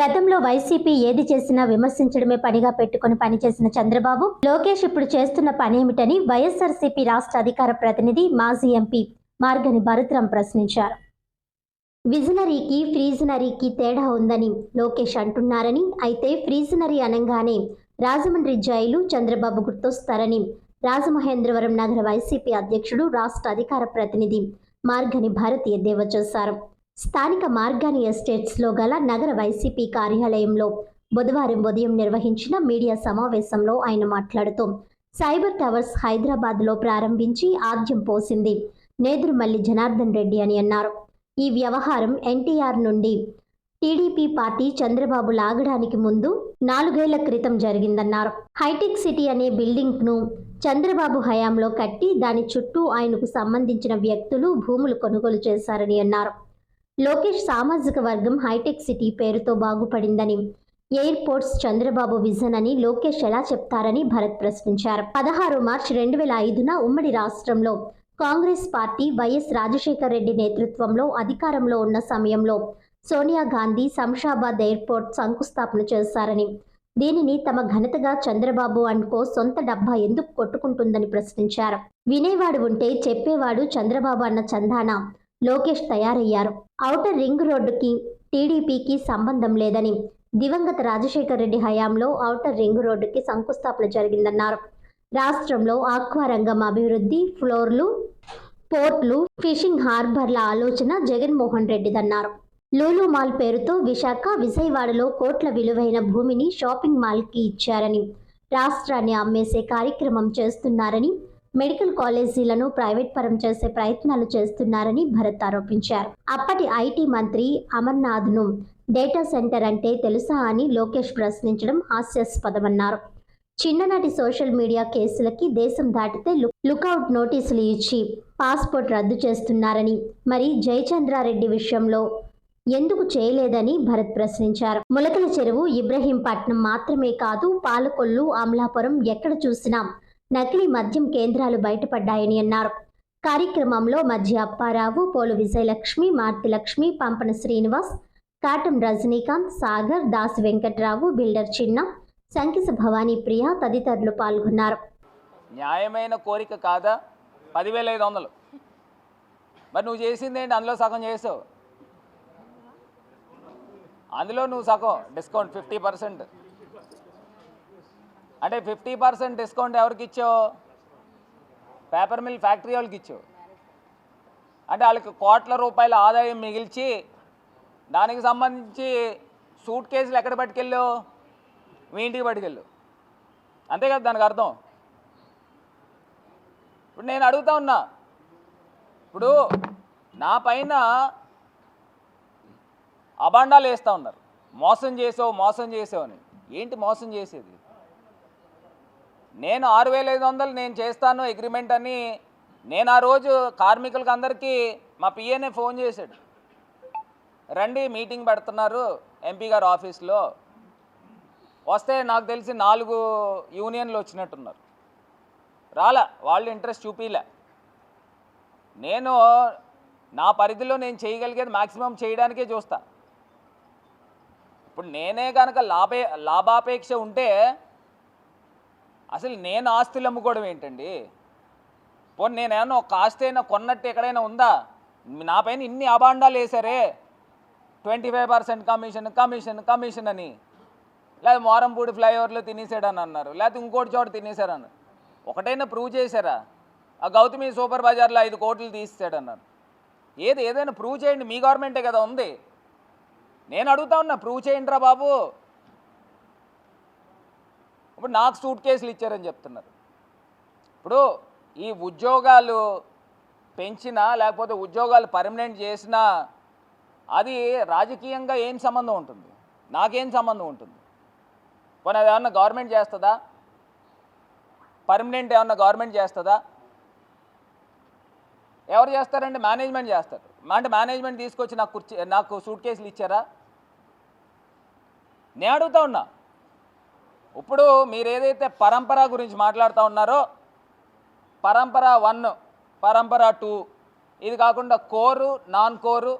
గతంలో వైసీపీ ఏది చేసినా విమర్శించడమే పనిగా పెట్టుకుని పనిచేసిన చంద్రబాబు లోకేష్ ఇప్పుడు చేస్తున్న పనేమిటని వైఎస్ఆర్సీపీ రాష్ట్ర అధికార ప్రతినిధి మాజీ ఎంపీ మార్గని భరత్రం ప్రశ్నించారు. విజనరీకి ఫ్రీజనరీకి తేడా ఉందని లోకేష్ అంటున్నారని అయితే ఫ్రీజనరీ అనగానే రాజమండ్రి జైలు చంద్రబాబు గుర్తొస్తారని రాజమహేంద్రవరం నగర వైసీపీ అధ్యక్షుడు రాష్ట్ర అధికార ప్రతినిధి మార్గని భారత్ ఎద్దేవా చేశారు. స్థానిక మార్గాని ఎస్టేట్స్లో గల నగర వైసీపీ కార్యాలయంలో బుధవారం ఉదయం నిర్వహించిన మీడియా సమావేశంలో ఆయన మాట్లాడుతూ సైబర్ టవర్స్ హైదరాబాద్లో ప్రారంభించి ఆద్యం పోసింది నేదురుమల్లి జనార్దన్ రెడ్డి అని అన్నారు. ఈ వ్యవహారం ఎన్టీఆర్ నుండి టీడీపీ పార్టీ చంద్రబాబు లాగడానికి ముందు నాలుగేళ్ళ క్రితం జరిగిందన్నారు. హైటెక్ సిటీ అనే బిల్డింగ్ను చంద్రబాబు హయాంలో కట్టి దాని చుట్టూ ఆయనకు సంబంధించిన వ్యక్తులు భూములు కొనుగోలు చేశారని అన్నారు. లోకేష్ సామాజిక వర్గం హైటెక్ సిటీ పేరుతో బాగుపడిందని ఎయిర్పోర్ట్స్ చంద్రబాబు విజన్ అని లోకేష్ ఎలా చెప్తారని భరత్ ప్రశ్నించారు. పదహారు మార్చి రెండు వేల ఐదున ఉమ్మడి రాష్ట్రంలో Congress party YS Rajasekhara Reddy నేతృత్వంలో అధికారంలో ఉన్న సమయంలో సోనియా గాంధీ శంషాబాద్ ఎయిర్పోర్ట్ శంకుస్థాపన చేశారని దీనిని తమ ఘనతగా చంద్రబాబు అనుకో సొంత డబ్బా ఎందుకు కొట్టుకుంటుందని ప్రశ్నించారు. వినేవాడు ఉంటే చెప్పేవాడు చంద్రబాబు అన్న చందాన లోకేష్ తయారయ్యారు. ఔటర్ రింగ్ రోడ్డుకి టీడీపీకి సంబంధం లేదని దివంగత రాజశేఖర రెడ్డి హయాంలో ఔటర్ రింగ్ రోడ్డుకి శంకుస్థాపన జరిగిందన్నారు. రాష్ట్రంలో ఆక్వారంగం అభివృద్ధి ఫ్లోర్లు పోర్ట్లు ఫిషింగ్ హార్బర్ల ఆలోచన జగన్మోహన్ రెడ్డిదన్నారు. లూలు మాల్ పేరుతో విశాఖ విజయవాడలో కోట్ల విలువైన భూమిని షాపింగ్ మాల్కి ఇచ్చారని రాష్ట్రాన్ని అమ్మేసే కార్యక్రమం చేస్తున్నారని మెడికల్ కాలేజీలను ప్రైవేట్ పరం చేసే ప్రయత్నాలు చేస్తున్నారని భరత్ ఆరోపించారు. అప్పటి ఐటీ మంత్రి అమర్నాథ్ను డేటా సెంటర్ అంటే తెలుసా అని లోకేష్ ప్రశ్నించడం హాస్యాస్పదమన్నారు. చిన్ననాటి సోషల్ మీడియా కేసులకి దేశం దాటితే లుకౌట్ నోటీసులు ఇచ్చి పాస్పోర్ట్ రద్దు చేస్తున్నారని మరి జయచంద్రారెడ్డి విషయంలో ఎందుకు చేయలేదని భరత్ ప్రశ్నించారు. ములకల చెరువు ఇబ్రహీంపట్నం మాత్రమే కాదు పాలకొల్లు అమలాపురం ఎక్కడ చూసినా నకిలీ మద్యం కేంద్రాలు బయటపడ్డాయని అన్నారు. కార్యక్రమంలో మధ్య అప్పారావు పోలు విజయలక్ష్మి మార్తిలక్ష్మి పంపన శ్రీనివాస్ కాటం రజనీకాంత్ సాగర్ దాస్ వెంకట్రావు బిల్డర్ చిన్న సంకిస భవానీ ప్రియ తదితరులు పాల్గొన్నారు. న్యాయమైన కోరిక కాదా? పదివేల ఐదు వందలు మరి నువ్వు చేసింది ఏంటి అందులో సగం చేసావు. అందులో నువ్వు సగం డిస్కౌంట్ ఫిఫ్టీ పర్సెంట్. అంటే ఫిఫ్టీ పర్సెంట్ డిస్కౌంట్ ఎవరికి ఇచ్చావు? పేపర్ మిల్ ఫ్యాక్టరీ వాళ్ళకి ఇచ్చావు. అంటే వాళ్ళకి కోట్ల రూపాయల ఆదాయం మిగిల్చి దానికి సంబంధించి సూట్ కేసులు ఎక్కడ పట్టుకెళ్ళావు? మీ ఇంటికి పట్టుకెళ్ళు. అంతే కదా దానికి అర్థం? ఇప్పుడు నేను అడుగుతా ఉన్నా. ఇప్పుడు నా పైన అబాండాలు వేస్తూ ఉన్నారు. మోసం చేసావు మోసం చేసావు అని. ఏంటి మోసం చేసేది? నేను ఆరు వేల ఐదు వందలు నేను చేస్తాను అగ్రిమెంట్ అని నేను ఆ రోజు కార్మికులకు అందరికీ మా పిఏనే ఫోన్ చేశాడు. రండి మీటింగ్ పెడుతున్నారు ఎంపీ గారు ఆఫీస్లో. వస్తే నాకు తెలిసి నాలుగు యూనియన్లు వచ్చినట్టున్నారు. రాలే వాళ్ళు ఇంట్రెస్ట్ చూపిలే. నేను నా పరిధిలో నేను చేయగలిగేది మ్యాక్సిమం చేయడానికే చూస్తా. ఇప్పుడు నేనే కనుక లాభే లాభాపేక్ష ఉంటే అసలు నేను ఆస్తులు అమ్ముకోవడం ఏంటండి? పోనీ నేనేమన్నా ఒక ఆస్తి అయినా కొన్నట్టు ఎక్కడైనా ఉందా? నా పైన ఇన్ని అబాండాలు వేశారే? Twenty five percent commission commission commission అని. లేదా మోరంపూడి ఫ్లైఓవర్లో తినేసాడని అన్నారు. లేకపోతే ఇంకోటి చోట తినేశారన్నారు ఒకటైనా ప్రూవ్ చేశారా? ఆ గౌతమి సూపర్ బజార్లో ఐదు కోట్లు తీసాడన్నారు ఏది ఏదైనా ప్రూవ్ చేయండి. మీ గవర్నమెంటే కదా ఉంది. నేను అడుగుతా ఉన్నా ప్రూవ్ చేయండి రా బాబు. ఇప్పుడు నాకు సూట్ కేసులు ఇచ్చారని చెప్తున్నారు. ఇప్పుడు ఈ ఉద్యోగాలు పెంచినా లేకపోతే ఉద్యోగాలు పర్మనెంట్ చేసినా అది రాజకీయంగా ఏం సంబంధం ఉంటుంది? నాకేం సంబంధం ఉంటుంది? పోనీ అది ఏమన్నా గవర్నమెంట్ చేస్తుందా? పర్మనెంట్ ఏమన్నా గవర్నమెంట్ చేస్తుందా? ఎవరు చేస్తారంటే మేనేజ్మెంట్ చేస్తారు. అంటే మేనేజ్మెంట్ తీసుకొచ్చి నాకు కుర్చీ నాకు సూట్ కేసులు ఇచ్చారా? నేను అడుగుతా ఉన్నా. ఇప్పుడు మీరు ఏదైతే పరంపర గురించి మాట్లాడుతూ ఉన్నారో పరంపర వన్ పరంపర టూ ఇది కాకుండా కోరు నాన్ కోరు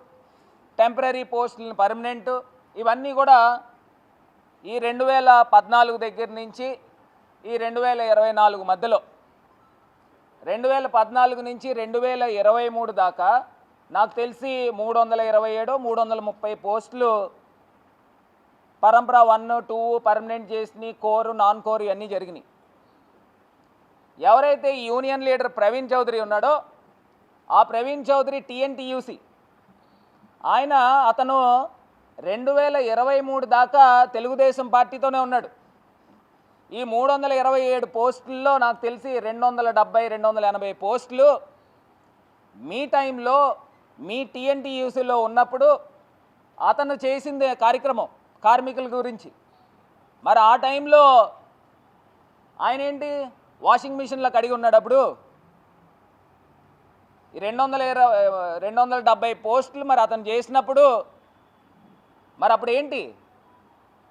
టెంపరీ పోస్టులను పర్మనెంట్ ఇవన్నీ కూడా ఈ రెండు వేల పద్నాలుగు దగ్గర నుంచి ఈ రెండు వేల ఇరవై నాలుగు మధ్యలో రెండు వేల పద్నాలుగు నుంచి రెండు వేల ఇరవై మూడు దాకా నాకు తెలిసి మూడు వందల ఇరవై ఏడు మూడు వందల ముప్పై పోస్టులు పరంపర వన్ టూ పర్మనెంట్ చేసి కోరు నాన్ కోర్ ఇవన్నీ జరిగినాయి. ఎవరైతే ఈ యూనియన్ లీడర్ ప్రవీణ్ చౌదరి ఉన్నాడో ఆ ప్రవీణ్ చౌదరి టీఎన్టీయూసి ఆయన అతను రెండు వేల ఇరవై మూడు దాకా తెలుగుదేశం పార్టీతోనే ఉన్నాడు. ఈ మూడు వందల ఇరవై ఏడు పోస్టుల్లో నాకు తెలిసి రెండు వందల డెబ్బై రెండు వందల ఎనభై పోస్టులు మీ టైంలో మీ టీఎన్టీయూసీలో ఉన్నప్పుడు అతను చేసింది కార్యక్రమం. కార్మికుల గురించి. మరి ఆ టైంలో ఆయన ఏంటి? వాషింగ్ మిషన్లో కడిగి ఉన్నాడు అప్పుడు రెండు వందల ఇరవై రెండు వందల డెబ్బై పోస్టులు మరి అతను చేసినప్పుడు మరి అప్పుడు ఏంటి?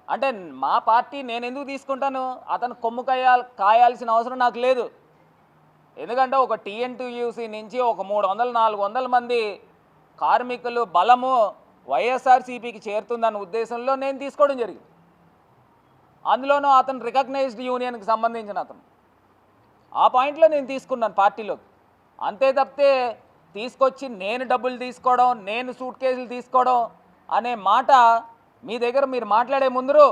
అంటే మా పార్టీ నేను ఎందుకు తీసుకుంటాను? అతను కొమ్ము కాయాల కాయాల్సిన అవసరం నాకు లేదు. ఎందుకంటే ఒక టీఎన్టీయూసీ నుంచి ఒక మూడు వందల నాలుగు వందల మంది కార్మికులు బలము వైఎస్ఆర్సీపీకి చేరుతుందన్న ఉద్దేశంలో నేను తీసుకోవడం జరిగింది. అందులోనూ అతను రికగ్నైజ్డ్ యూనియన్కి సంబంధించిన అతను. ఆ పాయింట్లో నేను తీసుకున్నాను పార్టీలోకి. అంతే తప్పితే తీసుకొచ్చి నేను డబ్బులు తీసుకోవడం నేను సూట్ కేసులు తీసుకోవడం అనే మాట మీ దగ్గర మీరు మాట్లాడే ముందు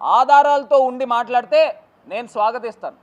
ఆధారాలతో ఉండి మాట్లాడితే నేను స్వాగతిస్తాను.